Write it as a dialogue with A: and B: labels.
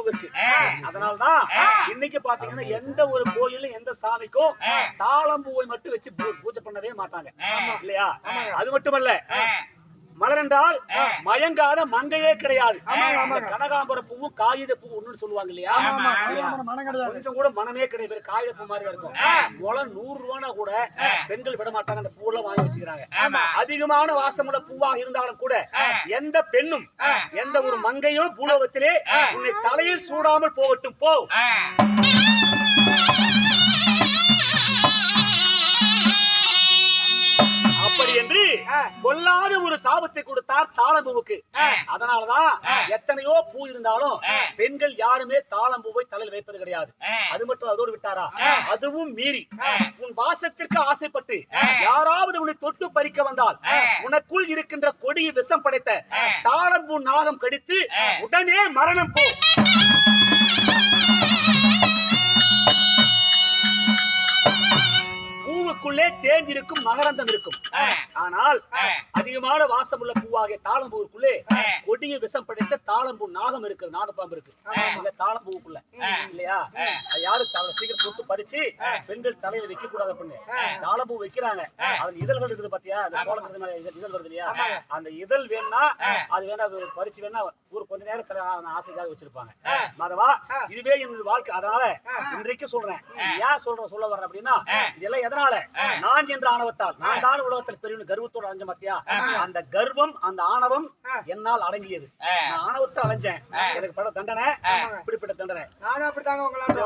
A: தாளம்பூவிற்கு அதனால்தான் இன்னைக்கு பாத்தீங்கன்னா எந்த ஒரு கோயிலும் எந்த சாமிக்கும் தாளம்பூவை மட்டும் வச்சு பூஜை பண்ணவே மாட்டாங்க. இல்லையா? அது மட்டுமல்ல மலர் என்றால் மயங்காத மங்கையே கிடையாது. கனகாம்பர பூவும் காகித பூ ஒண்ணுன்னு சொல்லுவாங்க இல்லையா? கொஞ்சம் கூட மனமே கிடையாது. காகித பூ மாதிரி இருக்கும். முளம் நூறு ரூபானா கூட பெண்கள் விட மாட்டாங்க. அந்த பூவெல்லாம் வாங்கி வச்சுக்கிறாங்க. அதிகமான வாசமுள்ள பூவாக இருந்தாலும் கூட எந்த பெண்ணும் எந்த ஒரு மங்கையும் பூலோகத்திலே உன்னை தலையில் சூடாமல் போகட்டும். போ. கொல்லாத ஒரு சாபத்தை கொடுத்தார் தாளம்பூவுக்கு. அதனாலதான் எத்தனையோ பூ இருந்தாலும் பெண்கள் யாருமே தாளம்பூவை தலையில் வைப்பது கிடையாது. அது மட்டும் அதோடு விட்டாரா? அதுவும் மீறி. உன் வாசத்திற்கு ஆசைப்பட்டு யாராவது உன்னை தொட்டு பறிக்க வந்தால் உனக்குள் இருக்கின்ற கொடிய விஷம் படைத்த தாளம்பூ நாகம் கடித்து உடனே மரணம் போ. தேர்ந்திருக்கும் மகரந்தம் இருக்கும் ஆனால் அதிகமான வாசமுள்ள பூவாகிய தாளம்பூவுக்குள்ளே கொடிய விஷம் படைத்த தாளம்பூ நாகம் இருக்கு நாகப்பாம்பு இருக்கு இந்த தாளம்பூவுக்குள்ள. இல்லையா? அது யாரு? அவ்வளவு சீக்கிரம் தொட்டு பறிச்சு பெண்கள் தலையில வைக்க கூடாது அப்படின்னு தாளம்பூ வைக்கிறாங்க. அதன் இதழ்கள் இருக்குது பாத்தியா? அந்த மேல இதழ் வருது இல்லையா? அந்த இதழ் வேணா அது வேணா அது பறிச்சு வேணா ஒரு கொஞ்ச நேரம் தர ஆசைக்காக வச்சிருப்பாங்க. மாதவா இதுவே என்னோட வாழ்க்கை. அதனால இன்றைக்கு சொல்றேன். ஏன் சொல்றேன் சொல்ல வர்றேன் அப்படின்னா இதெல்லாம் எதனால? நான் என்ற ஆணவத்தால் நான் தான் உலகத்தில் பெரிய கர்வத்தோட அலைஞ்ச மாத்தியா? அந்த கர்வம் அந்த ஆணவம் என்னால் அடங்கியது. நான் ஆணவத்தை அலைஞ்சேன். எனக்கு பட தண்டனை இப்படிப்பட்ட தண்டனை.
B: நானும் அப்படித்தாங்க உங்களால.